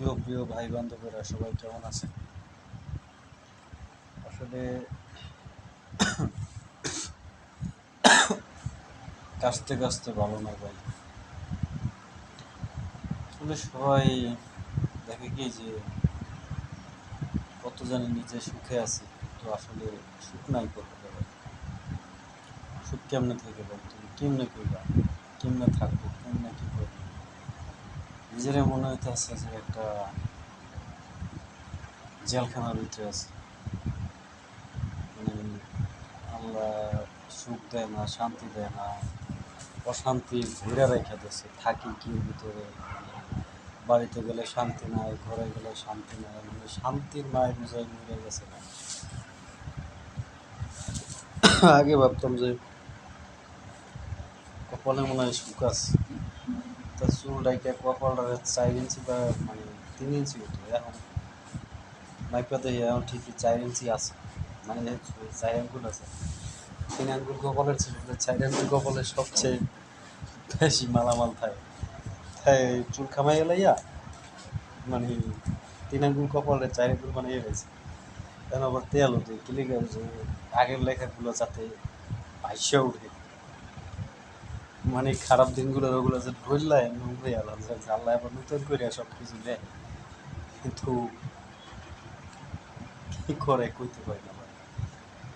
প্রিয় প্রিয় ভাই বান্ধবেরা সবাই কেমন আছে আসলে কাশতে কাশতে ভালো না ভাই। আসলে সবাই দেখে কি যে কত জানি নিজে সুখে আছি তো আসলে সুখ নাই করতে পারে সুখ কেমনে থেকে ভাই? তুমি কেমনে করবা কেমনে থাকব? কেমনে কি করব? নিজেরা মনে হইতেছে যে একটা জেলখানার ভিতরে আছে। মানে আল্লাহ সুখ দেয় না, শান্তি দেয় না, অশান্তি ঘুরে রেখে দিচ্ছে থাকি কি ভিতরে? বাড়িতে গেলে শান্তি নাই, ঘরে গেলে শান্তি নাই মানে শান্তির মায়ের বুঝাই মরে গেছে না। আগে ভাবতাম যে কপালে মনে হয় সুখ আছে। তা চুল ডাইকে কপালটা চার ইঞ্চি বা মানে তিন ইঞ্চি হতো এখন মাইপা এখন ঠিকই চার ইঞ্চি আছে। মানে চার আঙ্গুল আছে, তিন আঙ্গুল কপালের ছিল চার আঙ্গুল কপালের সবচেয়ে বেশি মালামাল থাকে। তাই চুল খামাই গেলাইয়া মানে তিন আঙ্গুল কপালে চার আঙ্গুল ইয়ে গেছে এখন আবার তেল হতো ক্লিক আগের লেখাগুলো যাতে ভাইসে উঠে মানে খারাপ দিনগুলোর ওগুলো যে ধরলাই আমি উঠে গেলাম যে আল্লাহ আবার নতুন করে সব কিছু দেয়। কিন্তু কি করে কইতে পারি না।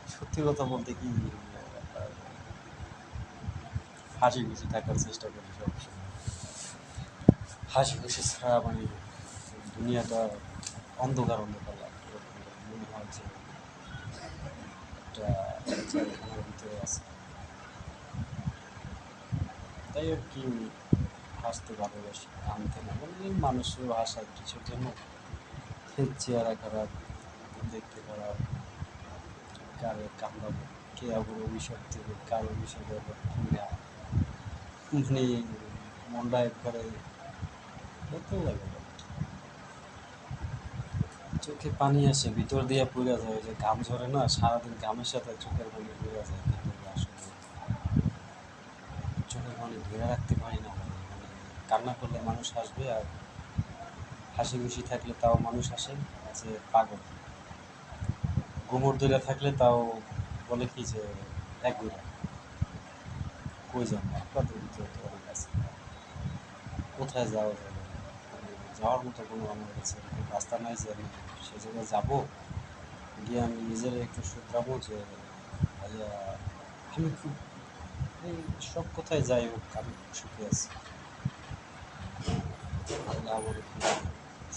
সত্যি কথা বলতে কি, হাসি খুশি থাকার চেষ্টা করি সবসময়। হাসি খুশি ছাড়া মানে দুনিয়াটা অন্ধকার অন্ধকার লাগে মনে হয় যে একটা আছে। তাই আর কি হাসতে ভালোবাসি কানতে না মানে মানুষের হাসা কিছুর জন্য এর চেহারা খারাপ, দেখতে খারাপ, কারে কামড়াবো, কে আবার অভিশাপ দেবে, কার অভিশাপ আবার কিনা মানে মনটা একবারে ভালো লাগে। চোখে পানি আসে, ভিতর দিয়ে পুড়ে যায়, যে ঘাম ঝরে না, সারাদিন ঘামের সাথে চোখের পানি পুড়ে যায় কিন্তু আসলে চোখের পানি ধরে রাখতে পারি না। কান্না করলে মানুষ হাসবে আর হাসি খুশি থাকলে তাও মানুষ হাসে যে পাগল। গোমর ধরে থাকলে তাও বলে কি যে এক কই যাব? কোথায় যাওয়া যাবে? যাওয়ার মতো কোনো আমার কাছে রাস্তা নাই যে আমি সে জায়গায় যাব। গিয়ে আমি নিজের একটু শুধরাবো যে আমি খুব এই সব কোথায় যাই হোক, আমি সুখে আছি।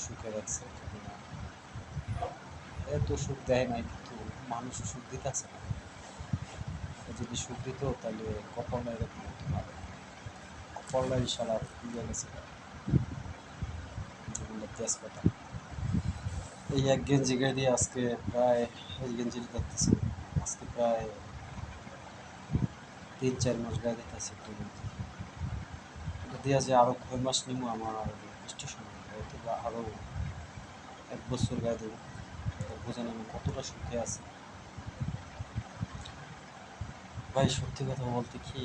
সুখে রাখছে এত সুখ দেয় নাই, কিন্তু মানুষ সুখ দিতেছে না। যদি সুখ দিত, তাহলে কপালটা এরকম হতে পারে কপালটাই সারা দিয়ে গেছে। তেজপাতা। এই এক গেঞ্জি দিয়ে আজকে প্রায়, এই গেঞ্জিটা দেখতেছি আজকে প্রায় তিন চার মাস গায়ে দিতেছি একটু দিয়ে যে আরও কয় মাস নিবো আমার স্টেশন হয়তো বা আরও এক বছর গায়ে দেবো বোঝেন আমি কতটা সুখে আছি। ভাই, সত্যি কথা বলতে কি,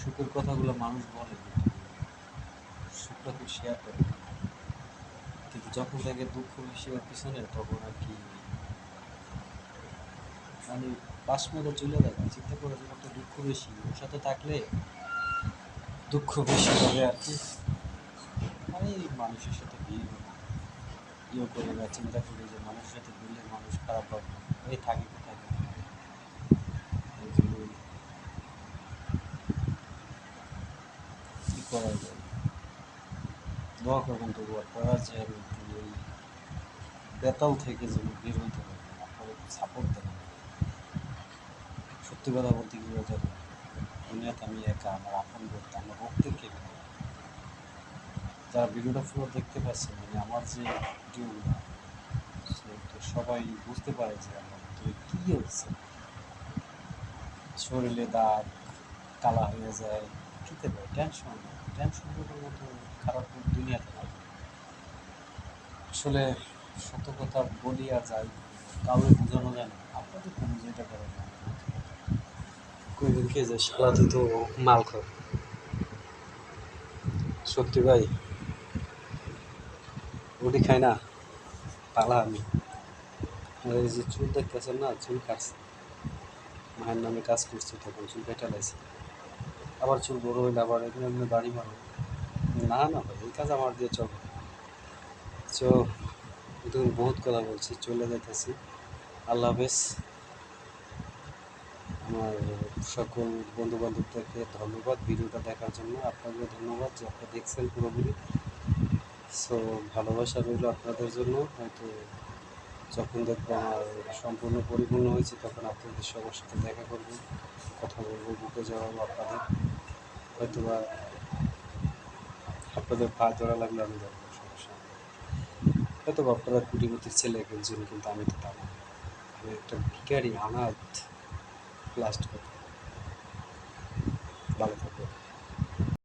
সুখের কথাগুলো মানুষ বলে সুখটা কেউ শেয়ার করে। কিন্তু যখন থেকে দুঃখ বেশি পিছনে, তখন আর কি। মানে পাঁচ মতো চলে যায় চিন্তা করে যে কত দুঃখ বেশি। ওর সাথে থাকলে দুঃখ বেশি হবে আর কি। মানে মানুষের সাথে ভিড় ইয়ে করি বা চিন্তা করি যে মানুষের সাথে ঘুরলে মানুষ খারাপ ভাববে এই থাকি কোথায়? করা যায়? দোয়া করবেন তবু আমি বেতাল থেকে যেন বের হইতে পারি আপনারা সাপোর্ট। সত্যি কথা বলতে কি বলতে? দুনিয়াতে আমি একা, আমার আপন করতে আমার রক্তের কে নেই। যারা ভিডিওটা পুরো দেখতে পাচ্ছে মানে আমার যে ভিডিওগুলো সবাই বুঝতে পারে যে আমার ভিতরে কী হচ্ছে। শরীরে দাগ, কালা হয়ে যায় খেতে পারে টেনশন টেনশন করার মতো খারাপ দুনিয়াতে নাই আসলে সত কথা বলি আর যাই, কাউকে বোঝানো যায় না। আপনাদের তো বুঝাইতে পারেন না কইবেন কে যে শালা তুই তো মাল খর সত্যি ভাই, রুটি খাই না, পালা আমি। এই যে চুল দেখতেছেন না, চুল কাটছে। মায়ের নামে কাজ করছি তখন, চুল কেটে লাইছি। আবার চুল বড় হইলে আবার এমনি এমনি দাড়ি মারো। না না ভাই, এই কাজ আমার দিয়ে চলবে তো দেখুন বহুত কথা বলছি, চলে যাইতেছি। আল্লাহ হাফেজ। আমার সকল বন্ধু বান্ধবদেরকে ধন্যবাদ ভিডিওটা দেখার জন্য। আপনাকে ধন্যবাদ, যে আপনারা দেখছেন পুরোপুরি। সো ভালোবাসা রইল আপনাদের জন্য। হয়তো যখন দেখব আমার সম্পূর্ণ পরিপূর্ণ হয়েছে, তখন আপনাদের সবার সাথে দেখা করব, কথা বলব, বুকে যাওয়াবো আপনাদের। হয়তো বা আপনাদের পা ধরা লাগলে আমি যাব সমস্যা। হয়তো বা আপনারা কুটিপতির ছেলে একজন, কিন্তু আমি তো তা আমি একটা ভিখারি অনাথ লাস্ট কথা ভালো থাকবে